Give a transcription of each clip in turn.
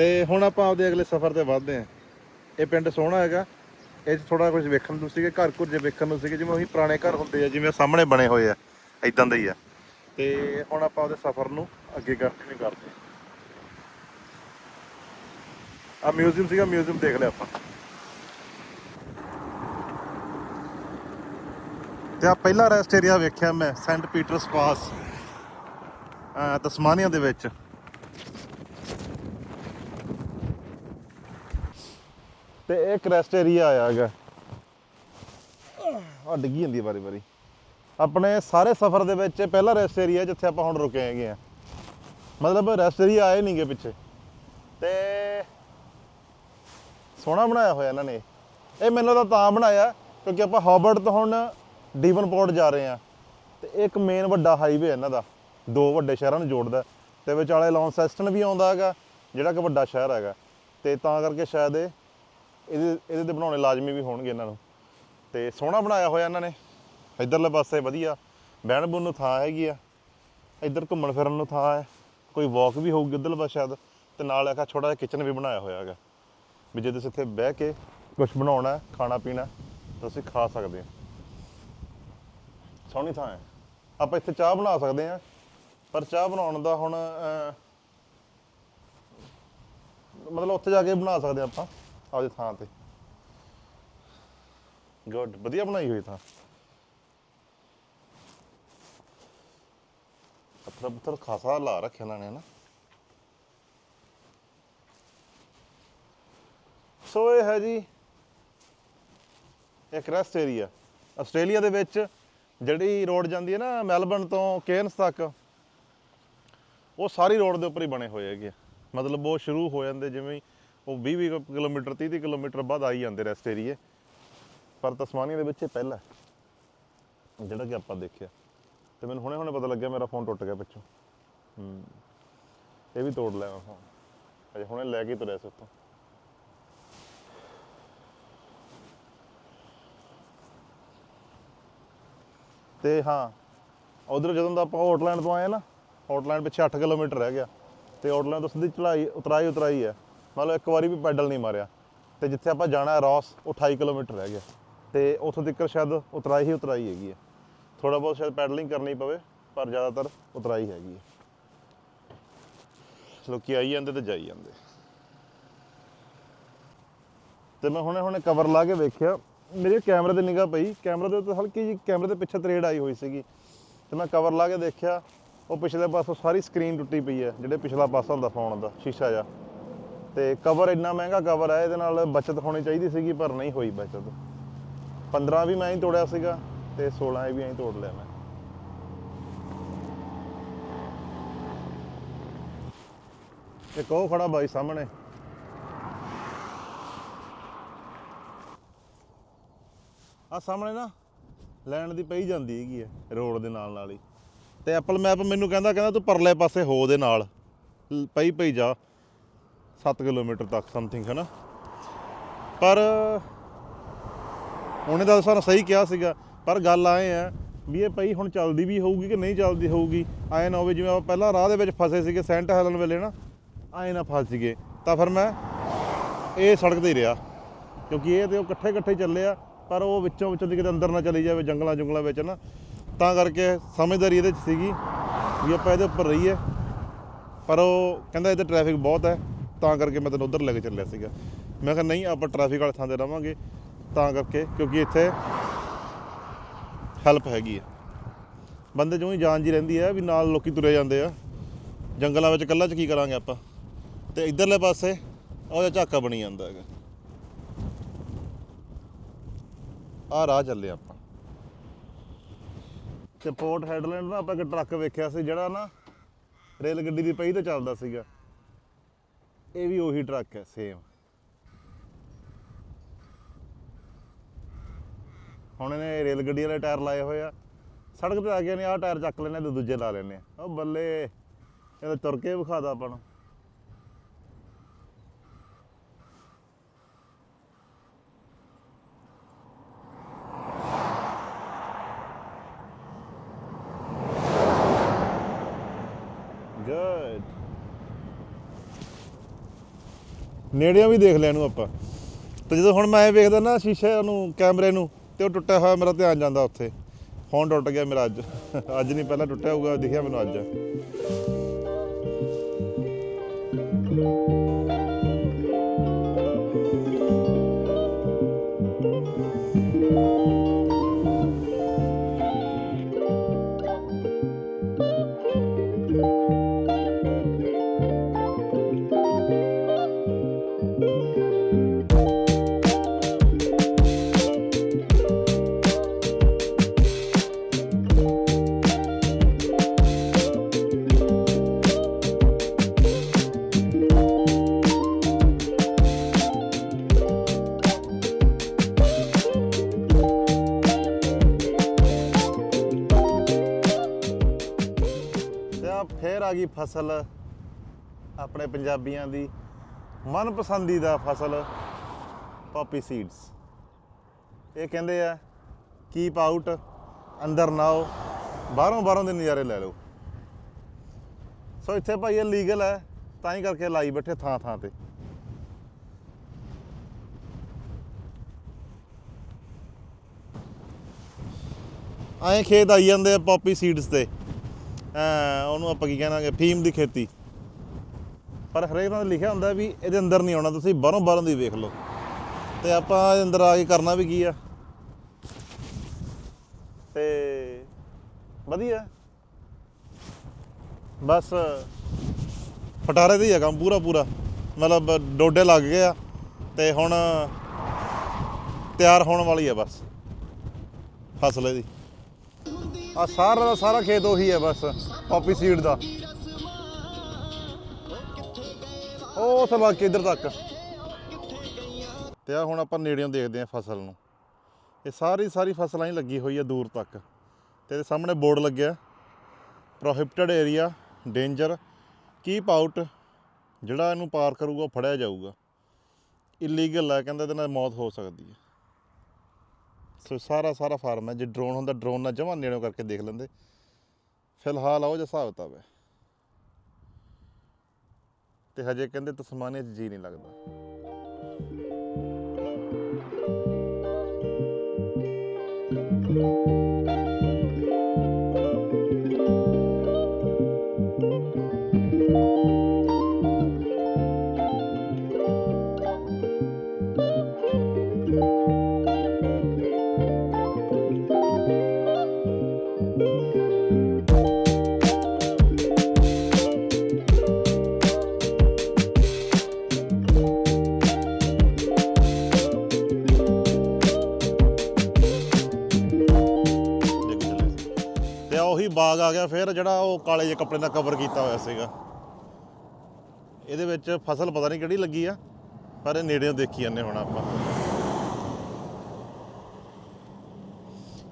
ਤੇ ਹੁਣ ਆਪਾਂ ਆਪਦੇ ਅਗਲੇ ਸਫ਼ਰ ਤੇ ਵਧਦੇ ਹਾਂ। ਇਹ ਪਿੰਡ ਸੋਹਣਾ ਹੈਗਾ। ਇਹ 'ਚ ਥੋੜਾ ਕੁਝ ਵੇਖਣ ਨੂੰ ਸੀਗੇ, ਘਰ ਘੁਰ ਜੇ ਵੇਖਣ ਨੂੰ ਸੀਗੇ, ਜਿਵੇਂ ਉਹੀ ਪੁਰਾਣੇ ਘਰ ਹੁੰਦੇ ਆ, ਜਿਵੇਂ ਸਾਹਮਣੇ ਬਣੇ ਹੋਏ ਆ ਇਦਾਂ ਦੇ ਹੀ ਆ। ਤੇ ਹੁਣ ਆਪਾਂ ਉਹਦੇ ਸਫ਼ਰ ਨੂੰ ਅੱਗੇ ਕੰਟੀਨਿਊ ਕਰਦੇ ਹਾਂ ਆ ਮਿਊਜ਼ੀਅਮ ਸੀਗਾ ਮਿਊਜ਼ੀਅਮ ਦੇਖ ਲਿਆ ਆਪਾਂ। ਤੇ ਆ ਪਹਿਲਾ ਰੈਸਟ ਏਰੀਆ ਵੇਖਿਆ ਮੈਂ ਸੈਂਟ ਪੀਟਰਸ ਪਾਸ ਤਸਮਾਨੀਆ ਦੇ ਵਿੱਚ। ਤੇ ਇਹ ਇੱਕ ਰੈਸਟ ਏਰੀਆ ਆਇਆ ਹੈਗਾ। ਆ ਡਿੱਗੀ ਜਾਂਦੀ ਵਾਰੀ ਵਾਰੀ। ਆਪਣੇ ਸਾਰੇ ਸਫ਼ਰ ਦੇ ਵਿੱਚ ਇਹ ਪਹਿਲਾ ਰੈਸਟ ਏਰੀਆ ਜਿੱਥੇ ਆਪਾਂ ਹੁਣ ਰੁਕੇ ਹੈਗੇ ਆ। ਮਤਲਬ ਰੈਸਟ ਏਰੀਆ ਆਏ ਨਹੀਂਗੇ ਪਿੱਛੇ। ਤੇ ਸੋਹਣਾ ਬਣਾਇਆ ਹੋਇਆ ਇਹਨਾਂ ਨੇ। ਇਹ ਮੈਨੂੰ ਤਾਂ ਤਾਂ ਬਣਾਇਆ, ਕਿਉਂਕਿ ਆਪਾਂ ਹਾਬਰਟ ਤੋਂ ਹੁਣ ਡੀਵਨਪੋਰਟ ਜਾ ਰਹੇ ਆ। ਤੇ ਇਹ ਇੱਕ ਮੇਨ ਵੱਡਾ ਹਾਈਵੇ ਇਹਨਾਂ ਦਾ। ਦੋ ਵੱਡੇ ਸ਼ਹਿਰਾਂ ਨੂੰ ਜੋੜਦਾ। ਤੇ ਵਿਚਾਲੇ ਲੌਂਸੈਸਟਨ ਵੀ ਆਉਂਦਾ ਹੈਗਾ, ਜਿਹੜਾ ਕਿ ਵੱਡਾ ਸ਼ਹਿਰ ਹੈਗਾ। ਤੇ ਤਾਂ ਕਰਕੇ ਸ਼ਾਇਦ ਇਹ ਇਹਦੇ ਇਹਦੇ ਤੇ ਬਣਾਉਣੇ ਲਾਜ਼ਮੀ ਵੀ ਹੋਣਗੇ ਇਹਨਾਂ ਨੂੰ। ਤੇ ਸੋਹਣਾ ਬਣਾਇਆ ਹੋਇਆ ਇਹਨਾਂ ਨੇ। ਇਧਰਲੇ ਪਾਸੇ ਵਧੀਆ। ਬਹਿਣ ਬੁਣ ਨੂੰ ਥਾਂ ਹੈਗੀ ਆ। ਇੱਧਰ ਘੁੰਮਣ ਫਿਰਨ ਨੂੰ ਥਾਂ ਹੈ। ਕੋਈ ਵਾਕ ਵੀ ਹੋਊਗੀ ਉਧਰਲੇ ਪਾਸੇ ਸ਼ਾਇਦ। ਤੇ ਨਾਲ ਇੱਕ ਛੋਟਾ ਜਿਹਾ ਕਿਚਨ ਵੀ ਬਣਾਇਆ ਹੋਇਆ ਹੈਗਾ। ਵੀ ਜੇ ਤੁਸੀਂ ਇੱਥੇ ਬਹਿ ਕੇ ਕੁਝ ਬਣਾਉਣਾ ਖਾਣਾ ਪੀਣਾ ਤੁਸੀਂ ਖਾ ਸਕਦੇ ਹੋ। ਸੋਹਣੀ ਥਾਂ ਹੈ। ਆਪਾਂ ਇੱਥੇ ਚਾਹ ਬਣਾ ਸਕਦੇ ਹਾਂ। ਪਰ ਚਾਹ ਬਣਾਉਣ ਦਾ ਹੁਣ ਮਤਲਬ ਉੱਥੇ ਜਾ ਕੇ ਬਣਾ ਸਕਦੇ ਹਾਂ ਆਪਾਂ। ਆਪਦੀ ਥਾਂ ਤੇ। ਗੁੱਡ, ਵਧੀਆ ਬਣਾਈ ਹੋਈ ਥਾਂ। ਪੱਥਰ ਪੱਥਰ ਖਾਸਾ ਲਾ ਰੱਖਿਆ ਇਹਨਾਂ ਨੇ ਨਾ ਸੋ ਇਹ ਹੈ ਜੀ ਇੱਕ ਰੈਸਟ ਏਰੀਆ ਆਸਟ੍ਰੇਲੀਆ ਦੇ ਵਿੱਚ ਜਿਹੜੀ ਰੋਡ ਜਾਂਦੀ ਹੈ ਨਾ, ਮੈਲਬਰਨ ਤੋਂ ਕੇਨਸ ਤੱਕ, ਉਹ ਸਾਰੀ ਰੋਡ ਦੇ ਉੱਪਰ ਹੀ ਬਣੇ ਹੋਏ ਹੈਗੇ ਆ। ਮਤਲਬ ਉਹ ਸ਼ੁਰੂ ਹੋ ਜਾਂਦੇ ਜਿਵੇਂ ਉਹ 20 20 ਕਿਲੋਮੀਟਰ 30 30 ਕਿਲੋਮੀਟਰ ਬਾਅਦ ਆਈ ਜਾਂਦੇ ਰੈਸਟ ਏਰੀਏ ਪਰ ਤਸਮਾਨੀਆ ਦੇ ਵਿੱਚ ਇਹ ਪਹਿਲਾ ਜਿਹੜਾ ਕਿ ਆਪਾਂ ਦੇਖਿਆ। ਤੇ ਮੈਨੂੰ ਹੁਣੇ ਹੁਣੇ ਪਤਾ ਲੱਗਿਆ, ਮੇਰਾ ਫੋਨ ਟੁੱਟ ਗਿਆ ਪਿੱਛੋਂ। ਹੂੰ। ਇਹ ਵੀ ਤੋੜ ਲਿਆ ਫੋਨ ਅਜੇ ਹੁਣੇ ਲੈ ਕੇ ਤੁਰਿਆ ਸੀ ਉੱਥੋਂ। ਤੇ ਹਾਂ, ਉਧਰ ਜਦੋਂ ਦਾ ਆਪਾਂ ਆਊਟਲੈਂਡ ਤੋਂ ਆਏ ਨਾ ਆਊਟਲੈਂਡ ਪਿੱਛੇ 8 ਕਿਲੋਮੀਟਰ ਰਹਿ ਗਿਆ। ਤੇ ਆਊਟਲੈਂਡ ਤੋਂ ਸਿੱਧੀ ਚੜਾਈ ਉਤਰਾਈ ਉਤਰਾਈ ਹੈ। ਮਤਲਬ ਇੱਕ ਵਾਰੀ ਵੀ ਪੈਡਲ ਨਹੀਂ ਮਾਰਿਆ, ਤੇ ਜਿੱਥੇ ਆਪਾਂ ਜਾਣਾ ਹੈ ਰੌਸ, ਉਹ 28 ਕਿਲੋਮੀਟਰ ਰਹਿ ਗਿਆ। ਤੇ ਉੱਥੋਂ ਤੱਕ ਸ਼ਾਇਦ ਉਤਰਾਈ ਹੀ ਉਤਰਾਈ ਹੈਗੀ ਹੈ। ਥੋੜਾ ਬਹੁਤ ਸ਼ਾਇਦ ਪੈਡਲਿੰਗ ਕਰਨੀ ਪਵੇ, ਪਰ ਜ਼ਿਆਦਾਤਰ ਉਤਰਾਈ ਹੈਗੀ ਹੈ। ਲੋਕੀ ਆਈ ਜਾਂਦੇ ਤੇ ਜਾਈ ਜਾਂਦੇ। ਤੇ ਮੈਂ ਹੁਣੇ ਹੁਣੇ ਕਵਰ ਲਾ ਕੇ ਵੇਖਿਆ, ਮੇਰੇ ਕੈਮਰੇ ਤੇ ਨਿਗਾਹ ਪਈ। ਕੈਮਰੇ ਦੇ ਉੱਤੇ ਹਲਕੀ ਜੀ ਕੈਮਰੇ ਦੇ ਪਿੱਛੇ ਤਰੇੜ ਆਈ ਹੋਈ ਸੀਗੀ। ਤੇ ਮੈਂ ਕਵਰ ਲਾ ਕੇ ਦੇਖਿਆ, ਉਹ ਪਿਛਲੇ ਪਾਸੋਂ ਸਾਰੀ ਸਕਰੀਨ ਟੁੱਟੀ ਪਈ ਹੈ, ਜਿਹੜੇ ਪਿਛਲਾ ਪਾਸਾ ਹੁੰਦਾ ਫੋਨ ਦਾ, ਸ਼ੀਸ਼ਾ ਜਿਹਾ। ਤੇ ਕਵਰ ਇੰਨਾ ਮਹਿੰਗਾ ਕਵਰ ਹੈ ਇਹਦੇ ਨਾਲ ਬਚਤ ਹੋਣੀ ਚਾਹੀਦੀ ਸੀਗੀ, ਪਰ ਨਹੀਂ ਹੋਈ ਬਚਤ। 15 ਵੀ ਮੈਂ ਹੀ ਤੋੜਿਆ ਸੀਗਾ ਤੇ 16 ਵੀ ਐਂ ਤੋੜ ਲਿਆ ਮੈਂ। ਇੱਕ ਉਹ ਖੜਾ ਬਾਈ ਸਾਹਮਣੇ। ਆ ਸਾਹਮਣੇ ਨਾ, ਲੈਣ ਦੀ ਪਈ ਜਾਂਦੀ ਹੈਗੀ ਹੈ, ਰੋਡ ਦੇ ਨਾਲ ਨਾਲ ਹੀ। ਤੇ ਐਪਲ ਮੈਪ ਮੈਨੂੰ ਕਹਿੰਦਾ ਕਹਿੰਦਾ ਤੂੰ ਪਰਲੇ ਪਾਸੇ ਹੋ ਦੇ ਨਾਲ। ਪਈ ਪਈ ਜਾ। 7 ਕਿਲੋਮੀਟਰ ਤੱਕ ਸਮਥਿੰਗ ਹੈ ਨਾ ਪਰ ਉਹਨੇ ਤਾਂ ਸਾਨੂੰ ਸਹੀ ਕਿਹਾ ਸੀਗਾ, ਪਰ ਗੱਲ ਆਏ ਆ ਵੀ ਇਹ ਪਈ ਹੁਣ ਚੱਲਦੀ ਵੀ ਹੋਊਗੀ ਕਿ ਨਹੀਂ ਚੱਲਦੀ ਹੋਊਗੀ? ਆਏ ਨਾ ਹੋਵੇ ਜਿਵੇਂ ਆਪਾਂ ਪਹਿਲਾਂ ਰਾਹ ਦੇ ਵਿੱਚ ਫਸੇ ਸੀਗੇ, ਸੈਂਟ ਹੈਲਨ ਵੇਲੇ ਨਾ ਆਏ ਨਾ ਫਸ ਸੀਗੇ ਤਾਂ ਫਿਰ ਮੈਂ ਇਹ ਸੜਕ ਤੇ ਹੀ ਰਿਹਾ, ਕਿਉਂਕਿ ਇਹ ਤੇ ਉਹ ਇਕੱਠੇ ਇਕੱਠੇ ਚੱਲੇ ਆ, ਪਰ ਉਹ ਵਿੱਚੋਂ ਵਿੱਚੋਂ ਦੀ ਕਿਤੇ ਅੰਦਰ ਨਾ ਚਲੀ ਜਾਵੇ ਜੰਗਲਾਂ ਜੰਗਲਾਂ ਵਿੱਚ ਨਾ ਤਾਂ ਕਰਕੇ ਸਮਝਦਾਰੀ ਇਹਦੇ 'ਚ ਸੀਗੀ ਵੀ ਆਪਾਂ ਇਹਦੇ ਉੱਪਰ ਰਹੀਏ। ਪਰ ਉਹ ਕਹਿੰਦਾ ਇੱਥੇ ਟ੍ਰੈਫਿਕ ਬਹੁਤ ਹੈ। ਤਾਂ ਕਰਕੇ ਮੈਂ ਤੈਨੂੰ ਉਧਰ ਲੈ ਕੇ ਚੱਲਿਆ ਸੀਗਾ। ਮੈਂ ਕਿਹਾ ਨਹੀਂ, ਆਪਾਂ ਟ੍ਰੈਫਿਕ ਵਾਲੇ ਥਾਂ ਤੇ ਰਵਾਂਗੇ, ਤਾਂ ਕਰਕੇ, ਕਿਉਂਕਿ ਇੱਥੇ ਹੈਲਪ ਹੈਗੀ ਆ। ਬੰਦੇ ਜਿਉਂ ਹੀ ਜਾਨ ਜੀ ਰਹਿੰਦੀ ਹੈ ਵੀ ਨਾਲ ਲੋਕੀ ਤੁਰੇ ਜਾਂਦੇ ਆ। ਜੰਗਲਾਂ ਵਿੱਚ ਇਕੱਲਾ ਚ ਕੀ ਕਰਾਂਗੇ ਆਪਾਂ? ਤੇ ਇਧਰਲੇ ਪਾਸੇ ਉਹ ਜਿਹਾ ਝਾਕਾ ਬਣੀ ਜਾਂਦਾ ਹੈਗਾ। ਆਹ ਰਾਹ ਚੱਲੇ ਆਪਾਂ। ਤੇ ਪੋਰਟ ਹੈਡਲੈਂਡ ਨਾ ਆਪਾਂ ਇੱਕ ਟਰੱਕ ਵੇਖਿਆ ਸੀ, ਜਿਹੜਾ ਨਾ ਰੇਲ ਗੱਡੀ ਦੀ ਪਹੀ ਤੇ ਚੱਲਦਾ ਸੀਗਾ। ਇਹ ਵੀ ਉਹੀ ਟਰੱਕ ਹੈ ਸੇਮ ਹੁਣ ਇਹਨੇ ਰੇਲ ਗੱਡੀ ਵਾਲੇ ਟਾਇਰ ਲਾਏ ਹੋਏ ਆ। ਸੜਕ ਤੇ ਆ ਗਏ ਨੇ ਆਹ ਟਾਇਰ ਚੱਕ ਲੈਣੇ ਤੇ ਦੂਜੇ ਲਾ ਲੈਣੇ ਆ। ਉਹ ਬੱਲੇ ਇਹ ਤੁਰ ਕੇ ਵਿਖਾਦਾ ਆਪਾਂ ਨੂੰ ਗੁੱਡ ਨੇੜਿਓਂ ਵੀ ਦੇਖ ਲਿਆ ਇਹਨੂੰ ਆਪਾਂ। ਤੇ ਜਦੋਂ ਹੁਣ ਮੈਂ ਵੇਖਦਾ ਨਾ ਸ਼ੀਸ਼ੇ ਨੂੰ, ਕੈਮਰੇ ਨੂੰ, ਤੇ ਉਹ ਟੁੱਟਿਆ ਹੋਇਆ ਮੇਰਾ ਧਿਆਨ ਜਾਂਦਾ ਉੱਥੇ। ਫੋਨ ਟੁੱਟ ਗਿਆ ਮੇਰਾ ਅੱਜ। ਅੱਜ ਨਹੀਂ, ਪਹਿਲਾਂ ਟੁੱਟਿਆ ਹੋਊਗਾ, ਦਿਖਿਆ ਮੈਨੂੰ ਅੱਜ। ਫੇਰ ਫਸਲ ਆਪਣੇ ਪੰਜਾਬੀਆਂ ਦੀ ਮਨਪਸੰਦੀਦਾ ਫਸਲ ਪਾਪੀ ਸੀਡਸ ਇਹ ਕਹਿੰਦੇ ਆ ਕੀਪ ਆਊਟ ਅੰਦਰ ਨਾ ਆਓ, ਬਾਹਰੋਂ ਬਾਹਰੋਂ ਦੇ ਨਜ਼ਾਰੇ ਲੈ ਲਓ। ਸੋ ਇੱਥੇ ਭਾਈ ਇਹ ਲੀਗਲ ਹੈ, ਤਾਂ ਹੀ ਕਰਕੇ ਲਾਈ ਬੈਠੇ ਥਾਂ ਥਾਂ ਤੇ। ਐਂ ਖੇਤ ਆਈ ਜਾਂਦੇ ਆ ਪੋਪੀ ਸੀਡਸ ਤੇ। ਉਹਨੂੰ ਆਪਾਂ ਕੀ ਕਹਿਣਾਗੇ, ਫੀਮ ਦੀ ਖੇਤੀ। ਪਰ ਹਰੇਕ ਨਾਲ ਲਿਖਿਆ ਹੁੰਦਾ ਵੀ ਇਹਦੇ ਅੰਦਰ ਨਹੀਂ ਆਉਣਾ, ਤੁਸੀਂ ਬਾਹਰੋਂ ਬਾਹਰੋਂ ਦੀ ਵੇਖ ਲਓ। ਤੇ ਆਪਾਂ ਇਹਦੇ ਅੰਦਰ ਆ ਕੇ ਕਰਨਾ ਵੀ ਕੀ ਆ? ਤੇ ਵਧੀਆ। ਬਸ ਫਟਾਰੇ ਦੇ ਹੀ ਆ ਕੰਮ ਪੂਰਾ ਪੂਰਾ। ਮਤਲਬ ਡੋਡੇ ਲੱਗ ਗਏ ਆ, ਤੇ ਹੁਣ ਤਿਆਰ ਹੋਣ ਵਾਲੀ ਆ ਬਸ, ਫਸਲ ਇਹਦੀ। ਆ ਸਾਰਾ ਦਾ ਸਾਰਾ ਖੇਤ ਉਹੀ ਹੈ ਬਸ ਕਾਪੀ ਸੀਡ ਦਾ। ਉਹ ਉੱਥੇ ਬਾਕੀ ਇੱਧਰ ਤੱਕ? ਤੇ ਆ ਹੁਣ ਆਪਾਂ ਨੇੜਿਓਂ ਦੇਖਦੇ ਆ ਫਸਲ ਨੂੰ। ਇਹ ਸਾਰੀ ਸਾਰੀ ਫਸਲਾਂ ਹੀ ਲੱਗੀ ਹੋਈ ਆ ਦੂਰ ਤੱਕ। ਤੇ ਇਹਦੇ ਸਾਹਮਣੇ ਬੋਰਡ ਲੱਗਿਆ prohibited area danger keep out ਜਿਹੜਾ ਇਹਨੂੰ ਪਾਰ ਕਰੂਗਾ ਉਹ ਫੜਿਆ ਜਾਊਗਾ। ਇਲੀਗਲ ਆ ਕਹਿੰਦਾ ਇਹਦੇ ਨਾਲ ਮੌਤ ਹੋ ਸਕਦੀ ਹੈ। ਸੋ ਸਾਰਾ ਸਾਰਾ ਫਾਰਮ ਹੈ। ਜੇ ਡਰੋਨ ਹੁੰਦਾ, ਡਰੋਨ ਨਾਲ ਜਮਾਂ ਨੇੜੋਂ ਕਰਕੇ ਦੇਖ ਲੈਂਦੇ। ਫਿਲਹਾਲ ਆਓ ਜਿਹਾ ਹਿਸਾਬ ਕਿਤਾਬ ਹੈ। ਤੇ ਹਜੇ ਕਹਿੰਦੇ ਤਸਮਾਨੀਆ 'ਚ ਜੀ ਨਹੀਂ ਲੱਗਦਾ। ਡਿੱਗ ਆ ਗਿਆ, ਫਿਰ ਜਿਹੜਾ ਉਹ ਕਾਲੇ ਜਿਹੇ ਕੱਪੜੇ ਦਾ ਕਵਰ ਕੀਤਾ ਹੋਇਆ ਸੀਗਾ। ਇਹਦੇ ਵਿੱਚ ਫਸਲ ਪਤਾ ਨਹੀਂ ਕਿਹੜੀ ਲੱਗੀ ਆ, ਪਰ ਇਹ ਨੇੜਿਓਂ ਦੇਖੀ ਜਾਂਦੇ ਹੁਣ ਆਪਾਂ।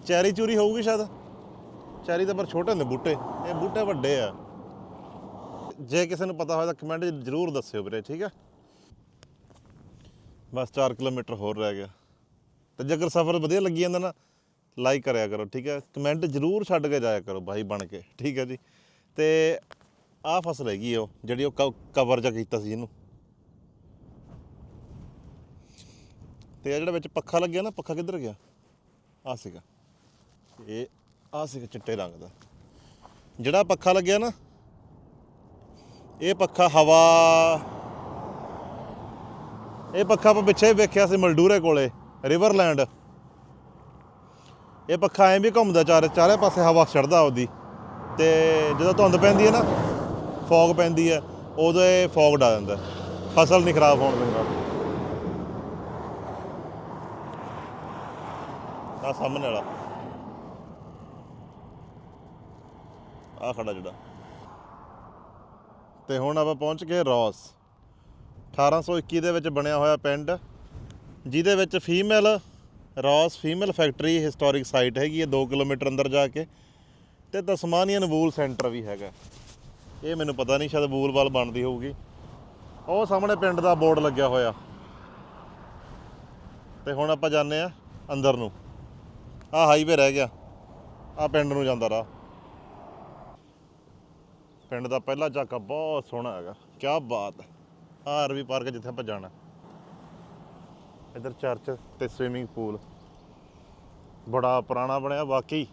ਚੈਰੀ ਚੂਰੀ ਹੋਊਗੀ ਸ਼ਾਇਦ? ਚੈਰੀ ਤਾਂ ਪਰ ਛੋਟੇ ਹੁੰਦੇ ਬੂਟੇ, ਇਹ ਬੂਟੇ ਵੱਡੇ ਆ। ਜੇ ਕਿਸੇ ਨੂੰ ਪਤਾ ਹੋਵੇ ਤਾਂ ਕਮੈਂਟ ਜ਼ਰੂਰ ਦੱਸਿਓ ਵੀਰੇ, ਠੀਕ ਆ? ਬਸ 4 ਕਿਲੋਮੀਟਰ ਹੋਰ ਰਹਿ ਗਿਆ। ਤੇ ਜੇਕਰ ਸਫ਼ਰ ਵਧੀਆ ਲੱਗੀ ਜਾਂਦਾ ਨਾ ਲਾਈਕ ਕਰਿਆ ਕਰੋ, ਠੀਕ ਹੈ? ਕਮੈਂਟ ਜ਼ਰੂਰ ਛੱਡ ਕੇ ਜਾਇਆ ਕਰੋ ਭਾਈ ਬਣ ਕੇ, ਠੀਕ ਹੈ ਜੀ? ਤੇ ਆਹ ਫਸਲ ਹੈਗੀ ਉਹ, ਜਿਹੜੀ ਉਹ ਕਵਰ ਜਾ ਕੀਤਾ ਸੀ ਇਹਨੂੰ। ਤੇ ਇਹ ਜਿਹੜਾ ਵਿੱਚ ਪੱਖਾ ਲੱਗਿਆ ਨਾ, ਪੱਖਾ ਕਿੱਧਰ ਗਿਆ? ਆ ਸੀਗਾ। ਇਹ ਆ ਸੀਗਾ ਚਿੱਟੇ ਰੰਗ ਦਾ। ਜਿਹੜਾ ਪੱਖਾ ਲੱਗਿਆ ਨਾ, ਇਹ ਪੱਖਾ ਹਵਾ। ਇਹ ਪੱਖਾ ਆਪਾਂ ਪਿੱਛੇ ਵੇਖਿਆ ਸੀ ਮਲਡੂਰੇ ਕੋਲੇ, ਰਿਵਰਲੈਂਡ। ਇਹ ਪੱਖਾ ਐਂ ਵੀ ਘੁੰਮਦਾ ਚਾਰੇ ਚਾਰੇ ਪਾਸੇ ਹਵਾ ਛੱਡਦਾ ਉਹਦੀ। ਤੇ ਜਦੋਂ ਧੁੰਦ ਪੈਂਦੀ ਹੈ ਨਾ, ਫੌਗ ਪੈਂਦੀ ਹੈ, ਉਦੋਂ ਇਹ ਫੌਗ ਡਾ ਦਿੰਦਾ ਫਸਲ ਨਹੀਂ ਖਰਾਬ ਹੋਣ ਦਿੰਦਾ। ਆ ਸਾਹਮਣੇ ਵਾਲਾ। ਆ ਖੜਾ ਜਿਹੜਾ। ਤੇ ਹੁਣ ਆਪਾਂ ਪਹੁੰਚ ਗਏ ਰੌਸ। 1821 ਦੇ ਵਿੱਚ ਬਣਿਆ ਹੋਇਆ ਪਿੰਡ, ਜਿਹਦੇ ਵਿੱਚ female Ross female factory historic site ਹੈਗੀ ਹੈ 2 ਕਿਲੋਮੀਟਰ ਅੰਦਰ ਜਾ ਕੇ। ਤੇ ਤਸਮਾਨੀਅਨ ਵੂਲ ਸੈਂਟਰ ਵੀ ਹੈਗਾ। ਇਹ ਮੈਨੂੰ ਪਤਾ ਨਹੀਂ, ਸ਼ਾਇਦ ਵੂਲ ਵਾਲ ਬਣਦੀ ਹੋਊਗੀ। ਉਹ ਸਾਹਮਣੇ ਪਿੰਡ ਦਾ ਬੋਰਡ ਲੱਗਿਆ ਹੋਇਆ। ਤੇ ਹੁਣ ਆਪਾਂ ਜਾਂਦੇ ਆ ਅੰਦਰ ਨੂੰ। ਆ ਹਾਈਵੇ ਰਹਿ ਗਿਆ। ਆ ਪਿੰਡ ਨੂੰ ਜਾਂਦਾ ਰਾਹ। ਪਿੰਡ ਦਾ ਪਹਿਲਾ ਝਾਕਾ ਬਹੁਤ ਸੋਹਣਾ ਹੈਗਾ। ਕੀ ਬਾਤ ਹੈ। ਆਹ ਆਰਵੀ ਪਾਰਕ ਜਿੱਥੇ ਆਪਾਂ ਜਾਣਾ। ਇੱਧਰ ਚਰਚ ਤੇ ਸਵਿਮਿੰਗ ਪੂਲ ਬੜਾ ਪੁਰਾਣਾ ਬਣਿਆ ਵਾਕਈ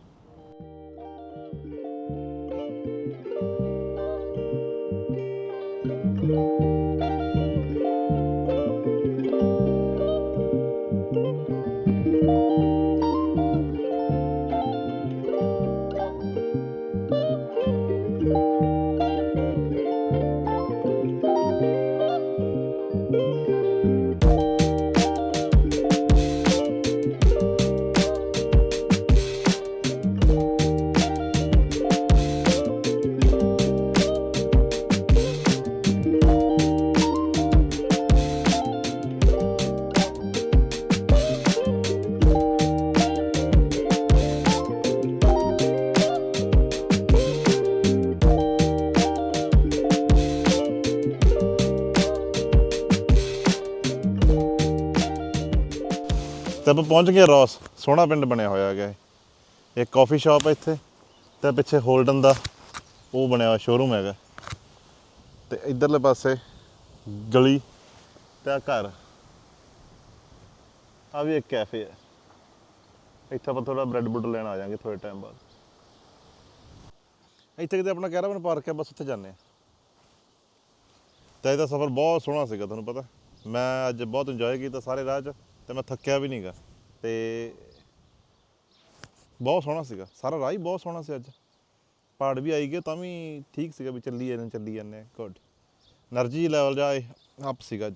ਤੇ ਆਪਾਂ ਪਹੁੰਚ ਗਏ ਰੌਸ। ਸੋਹਣਾ ਪਿੰਡ ਬਣਿਆ ਹੋਇਆ ਹੈਗਾ ਇਹ। ਇੱਕ ਕਾਫੀ ਸ਼ਾਪ ਹੈ ਇੱਥੇ ਤੇ ਪਿੱਛੇ ਹੋਲਡਨ ਦਾ ਉਹ ਬਣਿਆ ਹੋਇਆ ਸ਼ੋਰੂਮ ਹੈਗਾ। ਤੇ ਇਧਰਲੇ ਪਾਸੇ ਗਲੀ ਤੇ ਆ ਘਰ। ਆ ਵੀ ਇੱਕ ਕੈਫੇ ਹੈ। ਇੱਥੇ ਆਪਾਂ ਥੋੜਾ ਬ੍ਰੈਡ ਬੁੱਡ ਲੈਣ ਆ ਜਾਾਂਗੇ ਥੋੜੇ ਟਾਈਮ ਬਾਅਦ। ਇੱਥੇ ਕਿਤੇ ਆਪਣਾ ਕੈਰਾਵਨ ਪਾਰਕ ਹੈ, ਬਸ ਉੱਥੇ ਜਾਂਦੇ ਆ ਤੇ ਇਹਦਾ ਸਫ਼ਰ ਬਹੁਤ ਸੋਹਣਾ ਸੀਗਾ, ਤੁਹਾਨੂੰ ਪਤਾ। ਮੈਂ ਅੱਜ ਬਹੁਤ ਇੰਜੋਏ ਕੀਤਾ ਸਾਰੇ ਰਾਹ 'ਚ। ਤੇ ਮੈਂ ਥੱਕਿਆ ਵੀ ਨਹੀਂਗਾ ਤੇ ਬਹੁਤ ਸੋਹਣਾ ਸੀਗਾ। ਸਾਰਾ ਰਾਹ ਬਹੁਤ ਸੋਹਣਾ ਸੀ ਅੱਜ। ਪਹਾੜ ਵੀ ਆਈ ਗਏ, ਤਾਂ ਵੀ ਠੀਕ ਸੀਗਾ ਵੀ ਚੱਲੀ ਜਾਂਦੇ ਚੱਲੀ ਜਾਂਦੇ ਗੁੱਡ એનર્ਜੀ ਲੈਵਲ ਜਾਏ ਅਪ ਸੀਗਾ ਅੱਜ।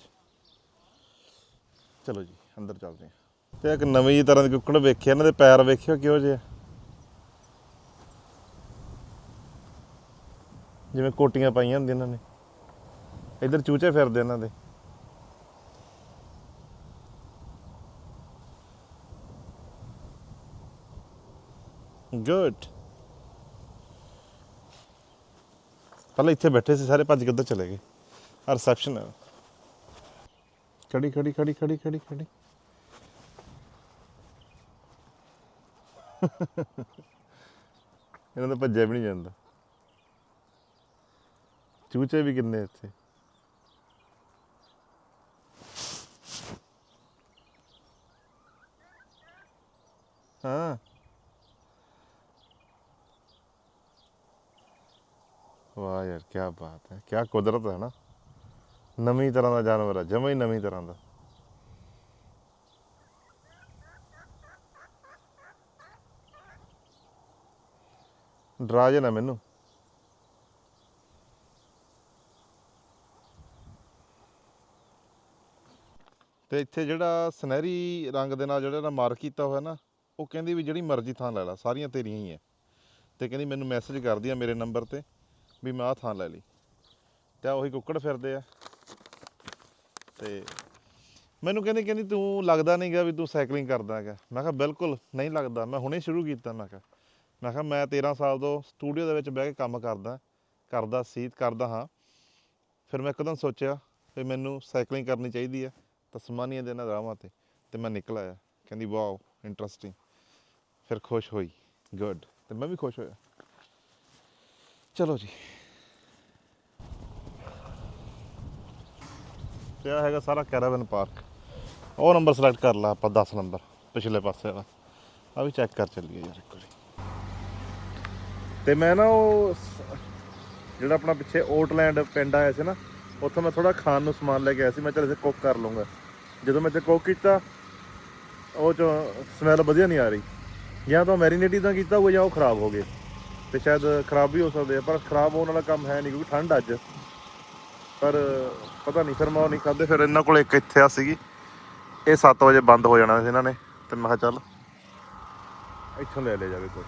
ਚਲੋ ਜੀ, ਅੰਦਰ ਚੱਲਦੇ ਹਾਂ। ਤੇ ਇੱਕ ਨਵੀਂ ਤਰ੍ਹਾਂ ਦੀ ਕੁੱਕੜ ਵੇਖਿਆ ਇਹਨਾਂ ਦੇ ਪੈਰ ਵੇਖਿਓ ਕਿਹੋ ਜਿਹੇ ਜਿਵੇਂ ਕੋਟੀਆਂ ਪਾਈਆਂ ਹੁੰਦੀਆਂ ਇਹਨਾਂ ਨੇ। ਇੱਧਰ ਚੂਚੇ ਫਿਰਦੇ ਇਹਨਾਂ ਦੇ। ਗੁੱਡ ਪਹਿਲਾਂ ਇੱਥੇ ਬੈਠੇ ਸੀ, ਸਾਰੇ ਭੱਜ ਕੇ ਉੱਧਰ ਚਲੇ ਗਏ। ਆ ਰਿਸੈਪਸ਼ਨ ਹੈ ਖੜੀ ਖੜੀ ਖੜੀ ਖੜੀ ਖੜੀ ਖੜੀ। ਇਹਨਾਂ ਦਾ ਭੱਜਿਆ ਵੀ ਨਹੀਂ ਜਾਂਦਾ। ਚੂਚੇ ਵੀ ਕਿੰਨੇ ਇੱਥੇ। ਹਾਂ। ਵਾਹ ਯਾਰ ਕੀ ਬਾਤ ਹੈ ਕੀ ਕੁਦਰਤ ਹੈ ਨਾ। ਨਵੀਂ ਤਰ੍ਹਾਂ ਦਾ ਜਾਨਵਰ ਹੈ ਜਮਾ ਹੀ ਨਵੀਂ ਤਰ੍ਹਾਂ ਦਾ। ਡਰਾ ਜੇ ਨਾ ਮੈਨੂੰ। ਤੇ ਇੱਥੇ ਜਿਹੜਾ ਸੁਨਹਿਰੀ ਰੰਗ ਦੇ ਨਾਲ ਜਿਹੜਾ ਨਾ ਮਾਰਕ ਕੀਤਾ ਹੋਇਆ ਨਾ, ਉਹ ਕਹਿੰਦੀ ਵੀ ਜਿਹੜੀ ਮਰਜ਼ੀ ਥਾਂ ਲੈ ਲੈ, ਸਾਰੀਆਂ ਤੇਰੀਆਂ ਹੀ ਐ। ਤੇ ਕਹਿੰਦੀ ਮੈਨੂੰ ਮੈਸੇਜ ਕਰਦੀ ਆ ਮੇਰੇ ਨੰਬਰ ਤੇ। ਵੀ ਮੈਂ ਆਹ ਥਾਂ ਲੈ ਲਈ। ਤੇ ਉਹੀ ਕੁੱਕੜ ਫਿਰਦੇ ਆ। ਤੇ ਮੈਨੂੰ ਕਹਿੰਦੀ ਕਹਿੰਦੀ ਤੂੰ ਲੱਗਦਾ ਨਹੀਂਗਾ ਵੀ ਤੂੰ ਸਾਈਕਲਿੰਗ ਕਰਦਾ ਹੈਗਾ। ਮੈਂ ਕਿਹਾ, ਬਿਲਕੁਲ ਨਹੀਂ ਲੱਗਦਾ। ਮੈਂ ਹੁਣੇ ਸ਼ੁਰੂ ਕੀਤਾ, ਮੈਂ ਕਿਹਾ। ਮੈਂ ਕਿਹਾ, ਮੈਂ 13 ਸਾਲ ਤੋਂ ਸਟੂਡੀਓ ਦੇ ਵਿੱਚ ਬਹਿ ਕੇ ਕੰਮ ਕਰਦਾ ਕਰਦਾ ਸੀ, ਕਰਦਾ ਹਾਂ। ਫਿਰ ਮੈਂ ਇੱਕਦਮ ਸੋਚਿਆ ਵੀ ਮੈਨੂੰ ਸਾਈਕਲਿੰਗ ਕਰਨੀ ਚਾਹੀਦੀ ਹੈ ਤਸਮਾਨੀਆ ਦੇ ਨਾਲ ਰਾਵਾਂ ਤੇ। ਤੇ ਮੈਂ ਨਿਕਲ ਆਇਆ। ਕਹਿੰਦੀ, ਵਾਓ ਇੰਟਰਸਟਿੰਗ ਫਿਰ ਖੁਸ਼ ਹੋਈ। ਗੁੱਡ ਤੇ ਮੈਂ ਵੀ ਖੁਸ਼ ਹੋਇਆ। ਚਲੋ ਜੀ। ਤੇ ਆਹ ਹੈਗਾ ਸਾਰਾ ਕੈਰਾਵਨ ਪਾਰਕ? ਉਹ ਨੰਬਰ ਸਿਲੈਕਟ ਕਰ ਲਾ ਆਪਾਂ 10 ਨੰਬਰ ਪਿਛਲੇ ਪਾਸੇ ਵਾਲਾ। ਆ ਵੀ ਚੈੱਕ ਕਰ ਚੱਲੀਏ ਯਾਰ ਇੱਕ ਵਾਰੀ। ਤੇ ਮੈਂ ਨਾ ਉਹ ਜਿਹੜਾ ਆਪਣਾ ਪਿੱਛੇ ਓਟਲੈਂਡ ਪਿੰਡ ਆਇਆ ਸੀ ਨਾ, ਉੱਥੋਂ ਮੈਂ ਥੋੜਾ ਖਾਣ ਨੂੰ ਸਮਾਨ ਲੈ ਕੇ ਆਇਆ ਸੀ, ਮੈਂ ਚਲ ਇੱਥੇ ਕੁੱਕ ਕਰ ਲੂੰਗਾ ਜਦੋਂ ਮੈਂ ਤੇ ਕੁੱਕ ਕੀਤਾ, ਉਹ ਚ ਸਮੈਲ ਵਧੀਆ ਨਹੀਂ ਆ ਰਹੀ। ਜਾਂ ਤਾਂ ਮੈਰੀਨੇਟ ਹੀ ਕੀਤਾ ਹੋਊਗਾ ਜਾਂ ਉਹ ਖਰਾਬ ਹੋ ਗਏ। ਤੇ ਸ਼ਾਇਦ ਖਰਾਬ ਵੀ ਹੋ ਸਕਦੇ ਆ, ਪਰ ਖਰਾਬ ਹੋਣ ਵਾਲਾ ਕੰਮ ਹੈ ਨਹੀਂ ਕਿਉਂਕਿ ਠੰਡ ਅੱਜ। ਪਰ ਪਤਾ ਨਹੀਂ, ਫਿਰ ਮੈਂ ਉਹ ਨਹੀਂ ਖਾਦੇ ਫਿਰ ਇਹਨਾਂ ਕੋਲ ਇੱਕ ਇੱਥੇ ਆ ਸੀਗੀ। ਇਹ 7 ਵਜੇ ਬੰਦ ਹੋ ਜਾਣਾ ਸੀ ਇਹਨਾਂ ਨੇ, ਤੇ ਮੈਂ ਕਿਹਾ ਚੱਲ ਇੱਥੋਂ ਲੈ ਲਿਆ ਜਾਵੇ ਕੁਝ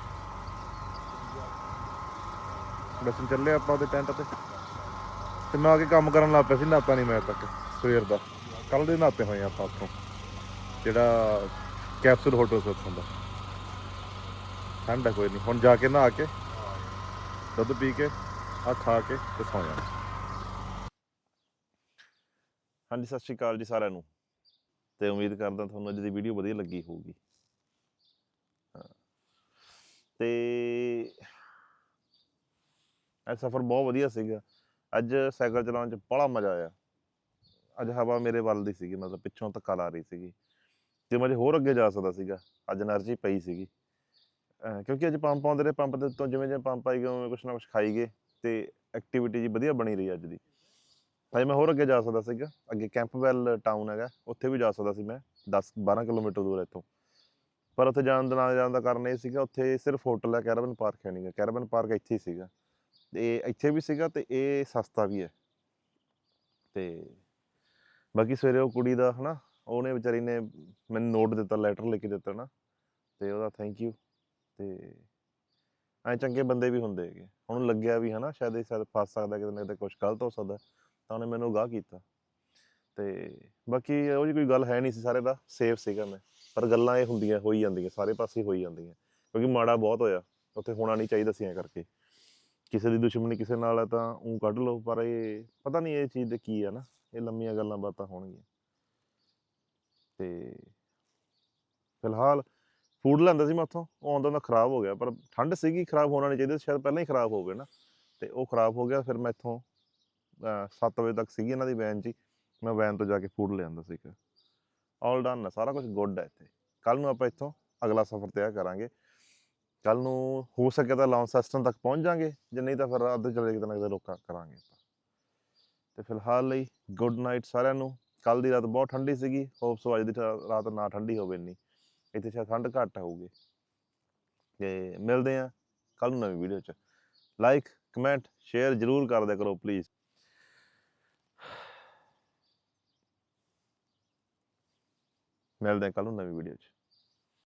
ਬਸ ਚੱਲੇ ਆਪਾਂ ਉਹਦੇ ਟੈਂਟ ਤੇ। ਤੇ ਮੈਂ ਆ ਕੇ ਕੰਮ ਕਰਨ ਲੱਗ ਪਿਆ ਸੀ ਨਾਤਾ ਨਹੀਂ ਮੈਂ ਤੱਕ, ਸਵੇਰ ਦਾ। ਕੱਲ ਦੇ ਨਾਤੇ ਹੋਏ ਆਪਾਂ ਉੱਥੋਂ। ਜਿਹੜਾ ਕੈਪਸੂਲ ਹੋਟਲ ਸੀ ਉੱਥੋਂ ਦਾ। ਠੰਡ ਹੈ ਕੋਈ ਨਹੀਂ ਹੁਣ ਜਾ ਕੇ ਨਹਾ ਕੇ ਦੁੱਧ ਪੀ ਕੇ ਆ ਖਾ ਕੇ ਤੇ ਸੌ ਜਾਣਾ। ਹਾਂਜੀ, ਸਤਿ ਸ਼੍ਰੀ ਅਕਾਲ ਜੀ ਸਾਰਿਆਂ ਨੂੰ। ਤੇ ਉਮੀਦ ਕਰਦਾ ਤੁਹਾਨੂੰ ਅੱਜ ਦੀ ਵੀਡੀਓ ਵਧੀਆ ਲੱਗੀ ਹੋਊਗੀ। ਤੇ ਅੱਜ ਸਫ਼ਰ ਬਹੁਤ ਵਧੀਆ ਸੀਗਾ। ਅੱਜ ਸਾਈਕਲ ਚਲਾਉਣ 'ਚ ਬੜਾ ਮਜ਼ਾ ਆਇਆ। ਅੱਜ ਹਵਾ ਮੇਰੇ ਵੱਲ ਦੀ ਸੀਗੀ, ਮਤਲਬ ਪਿੱਛੋਂ ਧੱਕਾ ਲਾ ਰਹੀ ਸੀਗੀ। ਜੇ ਮੈਂ ਹੋਰ ਅੱਗੇ ਜਾ ਸਕਦਾ ਸੀਗਾ। ਅੱਜ એનર્ਜੀ ਪਈ ਸੀਗੀ। ਕਿਉਂਕਿ ਅੱਜ ਪੰਪ ਆਉਂਦੇ ਰਹੇ, ਪੰਪ ਦੇ ਉੱਤੋਂ ਜਿਵੇਂ ਜਿਵੇਂ ਪੰਪ ਆਈ ਗਏ ਉਵੇਂ ਕੁਛ ਨਾ ਕੁਛ ਖਾਈ ਗਏ ਤੇ ਐਕਟੀਵਿਟੀ ਜੀ ਵਧੀਆ ਬਣੀ ਰਹੀ ਅੱਜ ਦੀ। ਅਜੇ ਮੈਂ ਹੋਰ ਅੱਗੇ ਜਾ ਸਕਦਾ ਸੀਗਾ, ਅੱਗੇ ਕੈਂਪਵੈਲ ਟਾਊਨ ਹੈਗਾ, ਉੱਥੇ ਵੀ ਜਾ ਸਕਦਾ ਸੀ ਮੈਂ 10 12 ਕਿਲੋਮੀਟਰ ਦੂਰ ਇੱਥੋਂ। ਪਰ ਉੱਥੇ ਜਾਣ ਦਾ ਨਾ ਜਾਣ ਦਾ ਕਾਰਨ ਇਹ ਸੀਗਾ, ਉੱਥੇ ਸਿਰਫ ਹੋਟਲ ਹੈ ਕੈਰਬਨ ਪਾਰਕ ਹੈ ਨਹੀਂਗਾ ਕੈਰਬਨ ਪਾਰਕ ਇੱਥੇ ਹੀ ਸੀਗਾ। ਤੇ ਇੱਥੇ ਵੀ ਸੀਗਾ ਤੇ ਇਹ ਸਸਤਾ ਵੀ ਹੈ। ਤੇ ਬਾਕੀ ਸਵੇਰੇ ਉਹ ਕੁੜੀ ਦਾ ਹਨਾ, ਉਹਨੇ ਵਿਚਾਰੀ ਨੇ ਮੈਨੂੰ ਨੋਟ ਦਿੱਤਾ ਲੈਟਰ ਲਿਖ ਕੇ ਦਿੱਤਾ ਨਾ, ਤੇ ਉਹਦਾ ਥੈਂਕ ਯੂ ਤੇ ਐ ਚੰਗੇ ਬੰਦੇ ਵੀ ਹੁੰਦੇ ਹੈਗੇ। ਹੁਣ ਲੱਗਿਆ ਵੀ ਹਨਾ, ਸ਼ਾਇਦ ਇਹ ਸ਼ਾਇਦ ਫਸ ਸਕਦਾ ਕਿਤੇ ਨਾ ਕਿਤੇ ਕੁਝ ਗਲਤ ਹੋ ਸਕਦਾ, ਤਾਂ ਉਹਨੇ ਮੈਨੂੰ ਗਾਹ ਕੀਤਾ। ਤੇ ਬਾਕੀ ਉਹ ਜੀ ਕੋਈ ਗੱਲ ਹੈ ਨਹੀਂ ਸੀ ਸਾਰੇ ਦਾ ਸੇਫ ਸੀਗਾ ਮੈਂ। ਪਰ ਗੱਲਾਂ ਇਹ ਹੁੰਦੀਆਂ, ਹੋਈ ਜਾਂਦੀਆਂ, ਸਾਰੇ ਪਾਸੇ ਹੋਈ ਜਾਂਦੀਆਂ। ਕਿਉਂਕਿ ਮਾੜਾ ਬਹੁਤ ਹੋਇਆ, ਉੱਥੇ ਹੋਣਾ ਨਹੀਂ ਚਾਹੀਦਾ ਸੀ ਐ ਕਰਕੇ। ਕਿਸੇ ਦੀ ਦੁਸ਼ਮਣੀ ਕਿਸੇ ਨਾਲ ਹੈ ਤਾਂ ਉਹ ਕੱਢ ਲਓ, ਪਰ ਇਹ ਪਤਾ ਨਹੀਂ ਇਹ ਚੀਜ਼ ਦੇ ਕੀ ਹੈ ਨਾ, ਇਹ ਲੰਮੀਆਂ ਗੱਲਾਂ ਬਾਤਾਂ ਹੋਣਗੀਆਂ। ਤੇ ਫਿਲਹਾਲ ਫੂਡ ਲੈਂਦਾ ਸੀ ਮੈਂ ਉੱਥੋਂ, ਉਹ ਆਉਂਦਾ ਤਾਂ ਖਰਾਬ ਹੋ ਗਿਆ, ਪਰ ਠੰਡ ਸੀਗੀ, ਖਰਾਬ ਹੋਣਾ ਨਹੀਂ ਚਾਹੀਦਾ, ਸ਼ਾਇਦ ਪਹਿਲਾਂ ਹੀ ਖਰਾਬ ਹੋ ਗਿਆ ਨਾ। ਤੇ ਉਹ ਖਰਾਬ ਹੋ ਗਿਆ, ਫਿਰ ਮੈਂ ਇੱਥੋਂ 7 ਵਜੇ ਤੱਕ ਸੀਗੀ ਇਹਨਾਂ ਦੀ ਵੈਨ 'ਚ ਹੀ ਮੈਂ ਵੈਨ ਤੋਂ ਜਾ ਕੇ ਫੂਡ ਲਿਆਂਦਾ ਸੀਗਾ। ਆਲ ਡਨ ਹੈ ਸਾਰਾ ਕੁਝ ਗੁੱਡ ਹੈ ਇੱਥੇ। ਕੱਲ ਨੂੰ ਆਪਾਂ ਇੱਥੋਂ ਅਗਲਾ ਸਫ਼ਰ ਤੈਅ ਕਰਾਂਗੇ। ਕੱਲ ਨੂੰ ਹੋ ਸਕੇ ਤਾਂ ਲੌਂਗ ਲੌਂਸੈਸਟਨ ਤੱਕ ਪਹੁੰਚ ਜਾਾਂਗੇ, ਜੇ ਨਹੀਂ ਤਾਂ ਫਿਰ ਅੱਧ ਚਲੇ ਕਿਤੇ ਨਾ ਕਿਤੇ ਰੋਕਾ ਕਰਾਂਗੇ ਆਪਾਂ। ਤੇ ਫਿਲਹਾਲ ਲਈ ਗੁੱਡ ਨਾਈਟ ਸਾਰਿਆਂ ਨੂੰ। ਕੱਲ ਦੀ ਰਾਤ ਬਹੁਤ ਠੰਡੀ ਸੀਗੀ ਹੋਪਸ ਅੱਜ ਦੀ ਠਾ- ਰਾਤ ਨਾ ਠੰਡੀ ਹੋਵੇ ਇੰਨੀ। ਇੱਥੇ ਸ਼ਾਇਦ ਠੰਡ ਘੱਟ ਹੋਊਗੀ। ਤੇ ਮਿਲਦੇ ਆ ਕੱਲ ਨੂੰ ਨਵੀਂ ਵੀਡੀਓ 'ਚ। ਲਾਈਕ ਕਮੈਂਟ ਸ਼ੇਅਰ ਜਰੂਰ ਕਰ ਦਿਆ ਕਰੋ ਪਲੀਜ਼ ਮਿਲਦੇ ਆ ਕੱਲ ਨੂੰ ਨਵੀਂ ਵੀਡੀਓ 'ਚ।